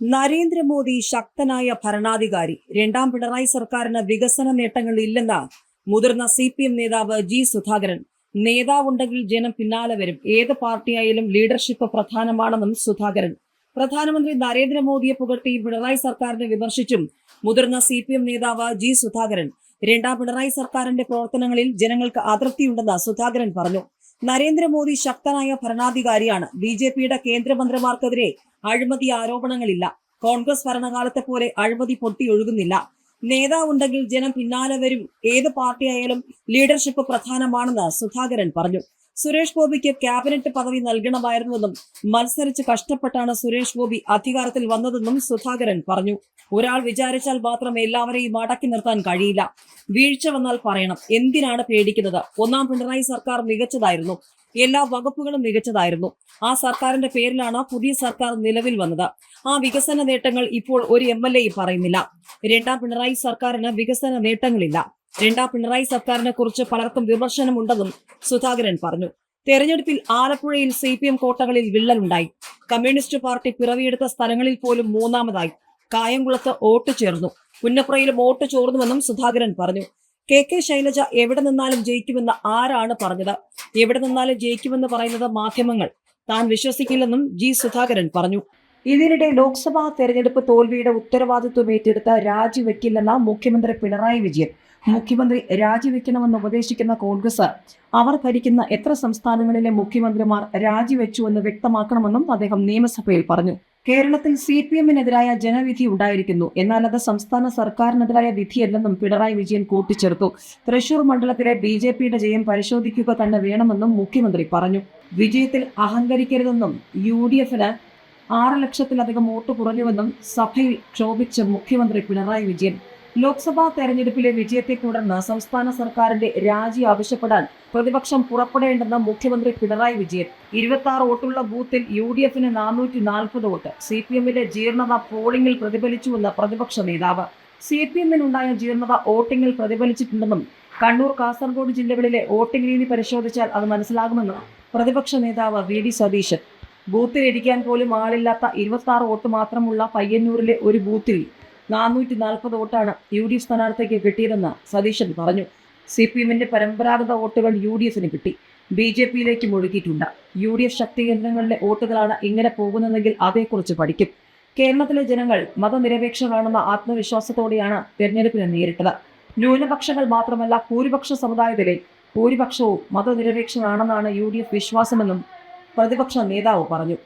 നരേന്ദ്രമോദി ശക്തനായ ഭരണാധികാരി. രണ്ടാം പിണറായി സർക്കാരിന് വികസന നേട്ടങ്ങൾ ഇല്ലെന്ന് മുതിർന്ന സി പി എം നേതാവ് ജി സുധാകരൻ. നേതാവുണ്ടെങ്കിൽ ജനം പിന്നാലെ വരും. ഏത് പാർട്ടിയായാലും ലീഡർഷിപ്പ് പ്രധാനമാണെന്നും സുധാകരൻ. പ്രധാനമന്ത്രി നരേന്ദ്രമോദിയെ പുകഴ്ത്തി പിണറായി സർക്കാരിനെ വിമർശിച്ചും മുതിർന്ന സി പി എം നേതാവ് ജി സുധാകരൻ. രണ്ടാം പിണറായി സർക്കാരിന്റെ പ്രവർത്തനങ്ങളിൽ ജനങ്ങൾക്ക് അതൃപ്തിയുണ്ടെന്ന് സുധാകരൻ പറഞ്ഞു. നരേന്ദ്രമോദി ശക്തനായ ഭരണാധികാരിയാണ്. ബി ജെ പിയുടെ കേന്ദ്രമന്ത്രിമാർക്കെതിരെ അഴിമതി ആരോപണങ്ങളില്ല. കോൺഗ്രസ് ഭരണകാലത്തെ പോലെ അഴിമതി പൊട്ടിയൊഴുകുന്നില്ല നേതാവുണ്ടെങ്കിൽ ജനം പിന്നാലെ വരും. ഏത് പാർട്ടിയായാലും ലീഡർഷിപ്പ് പ്രധാനമാണെന്ന് സുധാകരൻ പറഞ്ഞു. സുരേഷ് ഗോപിക്ക് ക്യാബിനറ്റ് പദവി നൽകണമായിരുന്നുവെന്നും മത്സരിച്ച് കഷ്ടപ്പെട്ടാണ് സുരേഷ് ഗോപി അധികാരത്തിൽ വന്നതെന്നും സുധാകരൻ പറഞ്ഞു. ഒരാൾ വിചാരിച്ചാൽ മാത്രം എല്ലാവരെയും അടക്കി നിർത്താൻ കഴിയില്ല. വീഴ്ച വന്നാൽ പറയണം. എന്തിനാണ് പേടിക്കുന്നത്? ഒന്നാം പിണറായി സർക്കാർ മികച്ചതായിരുന്നു. എല്ലാ വകുപ്പുകളും മികച്ചതായിരുന്നു. ആ സർക്കാരിന്റെ പേരിലാണ് പുതിയ സർക്കാർ നിലവിൽ വന്നത്. ആ വികസന നേട്ടങ്ങൾ ഇപ്പോൾ ഒരു എം എൽ എയും പറയുന്നില്ല. രണ്ടാം പിണറായി സർക്കാരിന് വികസന നേട്ടങ്ങളില്ല. രണ്ടാം പിണറായി സർക്കാരിനെ കുറിച്ച് പലർക്കും വിമർശനമുണ്ടെന്നും സുധാകരൻ പറഞ്ഞു. തെരഞ്ഞെടുപ്പിൽ ആലപ്പുഴയിൽ സി പി എം കോട്ടകളിൽ വിള്ളലുണ്ടായി. കമ്മ്യൂണിസ്റ്റ് പാർട്ടി പിറവിയെടുത്ത സ്ഥലങ്ങളിൽ പോലും മൂന്നാമതായി. കായംകുളത്ത് വോട്ട് ചേർന്നു. പുന്നപ്പുറയിലും വോട്ട് ചോർന്നുവെന്നും സുധാകരൻ പറഞ്ഞു. കെ കെ ശൈലജ എവിടെ നിന്നാലും ജയിക്കുമെന്ന് ആരാണ് പറഞ്ഞത്? എവിടെ നിന്നാലും ജയിക്കുമെന്ന് പറയുന്നത് മാധ്യമങ്ങൾ. താൻ വിശ്വസിക്കില്ലെന്നും ജി സുധാകരൻ പറഞ്ഞു. ഇതിനിടെ ലോക്സഭാ തെരഞ്ഞെടുപ്പ് തോൽവിയുടെ ഉത്തരവാദിത്വം ഏറ്റെടുത്ത രാജിവെക്കില്ലെന്ന മുഖ്യമന്ത്രി പിണറായി വിജയൻ. മുഖ്യമന്ത്രി രാജിവെക്കണമെന്ന് ഉപദേശിക്കുന്ന കോൺഗ്രസ് അവർ ഭരിക്കുന്ന എത്ര സംസ്ഥാനങ്ങളിലെ മുഖ്യമന്ത്രിമാർ രാജിവെച്ചുവെന്ന് വ്യക്തമാക്കണമെന്നും അദ്ദേഹം നിയമസഭയിൽ പറഞ്ഞു. കേരളത്തിൽ സി പി എമ്മിനെതിരായ ജനവിധി ഉണ്ടായിരിക്കുന്നു. എന്നാൽ അത് സംസ്ഥാന സർക്കാരിനെതിരായ വിധിയല്ലെന്നും പിണറായി വിജയൻ കൂട്ടിച്ചേർത്തു. തൃശൂർ മണ്ഡലത്തിലെ ബി ജെ പിയുടെ ജയം പരിശോധിക്കുക തന്നെ വേണമെന്നും മുഖ്യമന്ത്രി പറഞ്ഞു. വിജയത്തിൽ അഹങ്കരിക്കരുതെന്നും യു ഡി എഫിന് ആറ് ലക്ഷത്തിലധികം വോട്ട് കുറഞ്ഞുവെന്നും സഭയിൽ ക്ഷോഭിച്ച മുഖ്യമന്ത്രി പിണറായി വിജയൻ. ലോക്സഭാ തെരഞ്ഞെടുപ്പിലെ വിജയത്തെ തുടർന്ന് സംസ്ഥാന സർക്കാരിന്റെ രാജി ആവശ്യപ്പെടാൻ പ്രതിപക്ഷം പുറപ്പെടേണ്ടെന്ന് മുഖ്യമന്ത്രി പിണറായി വിജയൻ. ഇരുപത്തി ആറ് വോട്ടുള്ള ബൂത്തിൽ യു ഡി എഫിന് നാനൂറ്റി നാൽപ്പത് വോട്ട്. സി പി എമ്മിലെ ജീർണത പോളിംഗിൽ പ്രതിഫലിച്ചുവെന്ന് പ്രതിപക്ഷ നേതാവ്. സി പി എമ്മിനുണ്ടായ ജീർണത വോട്ടിംഗിൽ പ്രതിഫലിച്ചിട്ടുണ്ടെന്നും കണ്ണൂർ കാസർഗോഡ് ജില്ലകളിലെ വോട്ടിംഗ് രീതി പരിശോധിച്ചാൽ അത് മനസ്സിലാകുമെന്നും പ്രതിപക്ഷ നേതാവ് വി ഡി സതീശൻ. ബൂത്തിൽ ഇരിക്കാൻ പോലും ആളില്ലാത്ത ഇരുപത്തി വോട്ട് മാത്രമുള്ള പയ്യന്നൂരിലെ ഒരു ബൂത്തിൽ നാനൂറ്റി നാൽപ്പത് വോട്ടാണ് യു ഡി എഫ് സ്ഥാനാർത്ഥിക്ക് കിട്ടിയതെന്ന് സതീശൻ പറഞ്ഞു. സി പി എമ്മിന്റെ പരമ്പരാഗത വോട്ടുകൾ യു ഡി എഫിന് കിട്ടി. ബി ജെ പിയിലേക്ക് ഒഴുകിയിട്ടുണ്ട് യു ഡി എഫ് ശക്തി കേന്ദ്രങ്ങളിലെ വോട്ടുകളാണ് ഇങ്ങനെ പോകുന്നതെങ്കിൽ അതേക്കുറിച്ച് പഠിക്കും. കേരളത്തിലെ ജനങ്ങൾ മതനിരപേക്ഷരാണെന്ന ആത്മവിശ്വാസത്തോടെയാണ് തെരഞ്ഞെടുപ്പിനെ നേരിട്ടത്. ന്യൂനപക്ഷങ്ങൾ മാത്രമല്ല ഭൂരിപക്ഷ സമുദായത്തിലെ ഭൂരിപക്ഷവും മതനിരപേക്ഷരാണെന്നാണ് യു ഡി എഫ് വിശ്വാസമെന്നും പ്രതിപക്ഷ നേതാവ് പറഞ്ഞു